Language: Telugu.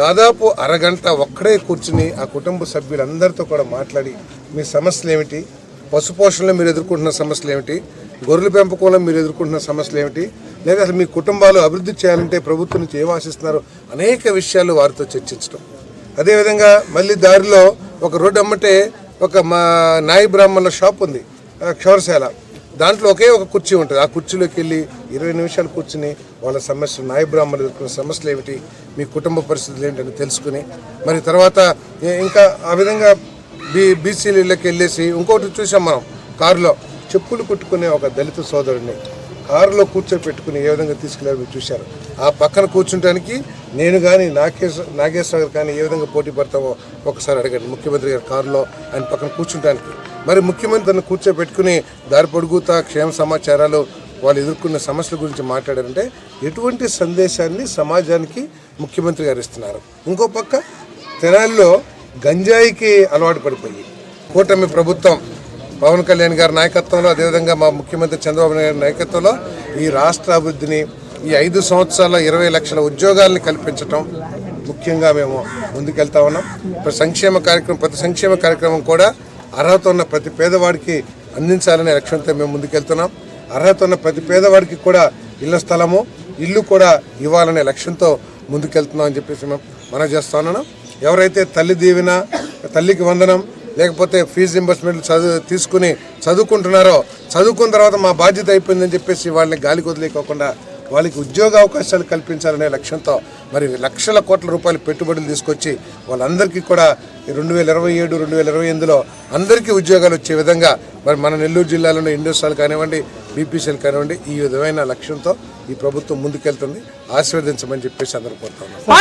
దాదాపు అరగంట ఒక్కడే కూర్చుని ఆ కుటుంబ సభ్యులందరితో కూడా మాట్లాడి మీ సమస్యలు ఏమిటి పశుపోషణలో మీరు ఎదుర్కొంటున్న సమస్యలు ఏమిటి గొర్రెల పెంపకంలో మీరు ఎదుర్కొంటున్న సమస్యలు ఏమిటి లేదా అసలు మీ కుటుంబాలు అభివృద్ధి చేయాలంటే ప్రభుత్వం నుంచి ఏం అనేక విషయాలు వారితో చర్చించడం అదేవిధంగా మళ్ళీ దారిలో ఒక రోడ్డు అమ్మటే ఒక మా నాయి బ్రాహ్మణుల షాప్ ఉంది క్షౌరశాల. దాంట్లో ఒకే ఒక కుర్చీ ఉంటుంది. ఆ కుర్చీలోకి వెళ్ళి ఇరవై నిమిషాలు కూర్చుని వాళ్ళ సమస్యలు నాయ బ్రాహ్మణులు ఎదుర్కొన్న సమస్యలు ఏమిటి మీ కుటుంబ పరిస్థితులు ఏంటని తెలుసుకుని మరి తర్వాత ఇంకా ఆ విధంగా బీ బీసీలకి వెళ్ళేసి ఇంకోటి చూసాం మనం కారులో చెప్పులు కుట్టుకునే ఒక దళిత సోదరుడిని కారులో కూర్చోపెట్టుకుని ఏ విధంగా తీసుకెళ్ళారో మీరు చూశారు. ఆ పక్కన కూర్చుంటానికి నేను కానీ నాగేశ్వర నాగేశ్వర గారు కానీ ఏ విధంగా పోటీ పడతామో ఒకసారి అడగండి. ముఖ్యమంత్రి గారి కారులో ఆయన పక్కన కూర్చుంటానికి. మరి ముఖ్యమంత్రిని కూర్చోబెట్టుకుని దారి పొడుగుతా క్షేమ సమాచారాలు వాళ్ళు ఎదుర్కొన్న సమస్యల గురించి మాట్లాడారంటే ఎటువంటి సందేశాన్ని సమాజానికి ముఖ్యమంత్రి గారు ఇస్తున్నారు. ఇంకో పక్క తెనాలిలో గంజాయికి అలవాటు పడిపోయి కూటమి ప్రభుత్వం పవన్ కళ్యాణ్ గారి నాయకత్వంలో అదేవిధంగా మా ముఖ్యమంత్రి చంద్రబాబు నాయుడు నాయకత్వంలో ఈ రాష్ట్ర అభివృద్ధిని ఈ ఐదు సంవత్సరాల ఇరవై లక్షల ఉద్యోగాల్ని కల్పించటం ముఖ్యంగా మేము ముందుకెళ్తా ఉన్నాం. ఇప్పుడు సంక్షేమ కార్యక్రమం ప్రతి సంక్షేమ కార్యక్రమం కూడా అర్హత ఉన్న ప్రతి పేదవాడికి అందించాలనే లక్ష్యంతో మేము ముందుకెళ్తున్నాం. అర్హత ఉన్న ప్రతి పేదవాడికి కూడా ఇళ్ళ స్థలము ఇల్లు కూడా ఇవ్వాలనే లక్ష్యంతో ముందుకెళ్తున్నాం అని చెప్పేసి మేము మనం చేస్తా ఉన్నాను ఎవరైతే తల్లి దీవెన తల్లికి వందనం లేకపోతే ఫీజు రింబర్స్మెంట్లు చదువు తీసుకుని చదువుకుంటున్నారో చదువుకున్న తర్వాత మా బాధ్యత అయిపోయిందని చెప్పేసి వాళ్ళని గాలి వదిలేకోకుండా వాళ్ళకి ఉద్యోగ అవకాశాలు కల్పించాలనే లక్ష్యంతో మరి లక్షల కోట్ల రూపాయల పెట్టుబడులు తీసుకొచ్చి వాళ్ళందరికీ కూడా రెండు వేల ఇరవై ఏడు రెండు వేల ఇరవై ఎనిమిదిలో అందరికీ ఉద్యోగాలు వచ్చే విధంగా మరి మన నెల్లూరు జిల్లాలోని ఇండస్ట్రియల్ కానివ్వండి బీపీసీఎల్ కానివ్వండి ఈ విధమైన లక్ష్యంతో ఈ ప్రభుత్వం ముందుకెళ్తుంది. ఆశీర్వదించమని చెప్పేసి అందరూ కోరుతా